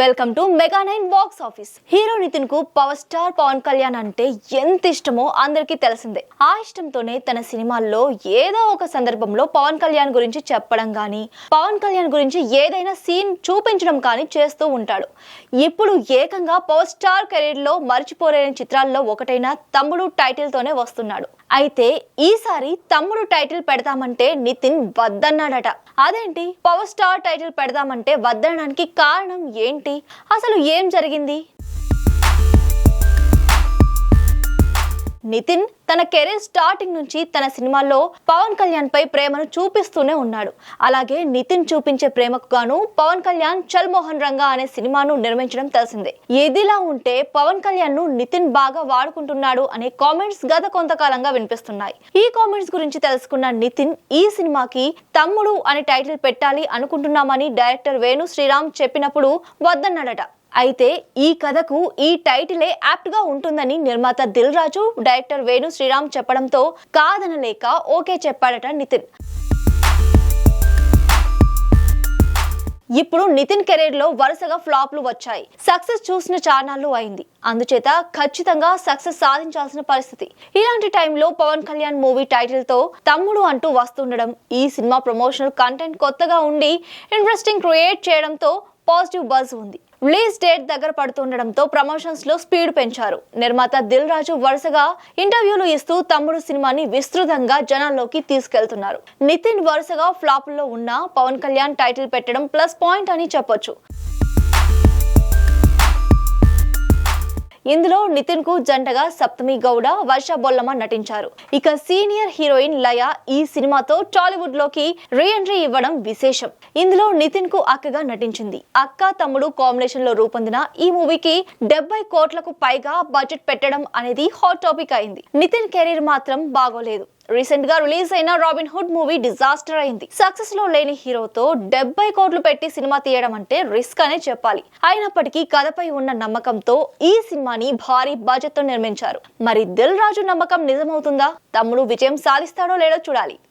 Welcome to mega nine box office hero నితిన్కు power star Pawan Kalyan అంటే ఎంత ఇష్టమో అందరికీ తెలిసిందే. ఆ ఇష్టంతోనే తన సినిమాల్లో ఏదో ఒక సందర్భంలో పవన్ కళ్యాణ్ గురించి చెప్పడం కానీ పవన్ కళ్యాణ్ గురించి ఏదైనా సీన్ చూపించడం కానీ చేస్తూ ఉంటాడు. ఇప్పుడు ఏకంగా పవర్ స్టార్ కెరీర్లో మర్చిపోలేని చిత్రాల్లో ఒకటైన తమ్ముడు టైటిల్ తోనే వస్తున్నాడు. అయితే ఈసారి తమ్ముడు టైటిల్ పెడతామంటే నితిన్ వద్దన్నాడట. అదేంటి? పవర్ స్టార్ టైటిల్ పెడదామంటే వద్దనడానికి కారణం ఏంటి? అసలు ఏం జరిగింది? నితిన్ తన కెరీర్ స్టార్టింగ్ నుంచి తన సినిమాల్లో పవన్ కళ్యాణ్ పై ప్రేమను చూపిస్తూనే ఉన్నాడు. అలాగే నితిన్ చూపించే ప్రేమకు గాను పవన్ కళ్యాణ్ చల్ మోహన్ రంగా అనే సినిమాను నిర్మించడం తెలిసిందే. ఏదిలా ఉంటే పవన్ కళ్యాణ్ను నితిన్ బాగా వాడుకుంటున్నాడు అనే కామెంట్స్ గత కొంతకాలంగా వినిపిస్తున్నాయి. ఈ కామెంట్స్ గురించి తెలుసుకున్న నితిన్ ఈ సినిమాకి తమ్ముడు అనే టైటిల్ పెట్టాలి అనుకుంటున్నామని డైరెక్టర్ వేణు శ్రీరామ్ చెప్పినప్పుడు వద్దన్నాడట. అయితే ఈ కథకు ఈ టైటిలే యాప్ట్గా ఉంటుందని నిర్మాత దిల్ రాజు డైరెక్టర్ వేణు శ్రీరామ్ చెప్పడంతో కాదనలేక ఓకే చెప్పాడట నితిన్. ఇప్పుడు నితిన్ కెరీర్లో వరుసగా ఫ్లాప్లు వచ్చాయి. సక్సెస్ చూసిన చానాళ్ళు అయింది. అందుచేత ఖచ్చితంగా సక్సెస్ సాధించాల్సిన పరిస్థితి. ఇలాంటి టైంలో పవన్ కళ్యాణ్ మూవీ టైటిల్తో తమ్ముడు అంటూ వస్తుండడం ఈ సినిమా ప్రమోషనల్ కంటెంట్ కొత్తగా ఉండి ఇంట్రెస్టింగ్ క్రియేట్ చేయడంతో పాజిటివ్ బజ్ ఉంది. రిలీజ్ డేట్ దగ్గర పడుతుండడంతో ప్రమోషన్స్లో స్పీడ్ పెంచారు. నిర్మాత దిల్ రాజు వరుసగా ఇంటర్వ్యూలు ఇస్తూ తమ్ముడు సినిమాని విస్తృతంగా జనాల్లోకి తీసుకెళ్తున్నారు. నితిన్ వరుసగా ఫ్లాప్లో ఉన్న పవన్ కళ్యాణ్ టైటిల్ పెట్టడం ప్లస్ పాయింట్ అని చెప్పొచ్చు. ఇందులో నితిన్కు జంటగా సప్తమి గౌడ వర్ష బొల్లమ్మ నటించారు. ఇక సీనియర్ హీరోయిన్ లయ ఈ సినిమాతో టాలీవుడ్లోకి రీ ఎంట్రీ ఇవ్వడం విశేషం. ఇందులో నితిన్కు అక్కగా నటించింది. అక్క తమ్ముడు కాంబినేషన్లో రూపొందిన ఈ మూవీకి డెబ్బై కోట్లకు పైగా బడ్జెట్ పెట్టడం అనేది హాట్ టాపిక్ అయింది. నితిన్ కెరీర్ మాత్రం బాగోలేదు. రీసెంట్గా రిలీజ్ అయిన రాబిన్ హుడ్ మూవీ డిజాస్టర్ అయింది. సక్సెస్లో లేని హీరోతో డెబ్బై కోట్లు పెట్టి సినిమా తీయడం అంటే రిస్క్ అనే చెప్పాలి. అయినప్పటికీ కథపై ఉన్న నమ్మకంతో ఈ సినిమాని భారీ బడ్జెట్తో నిర్మించారు. మరి దిల్ రాజు నమ్మకం నిజమవుతుందా? తమ్ముడు విజయం సాధిస్తాడో లేడో చూడాలి.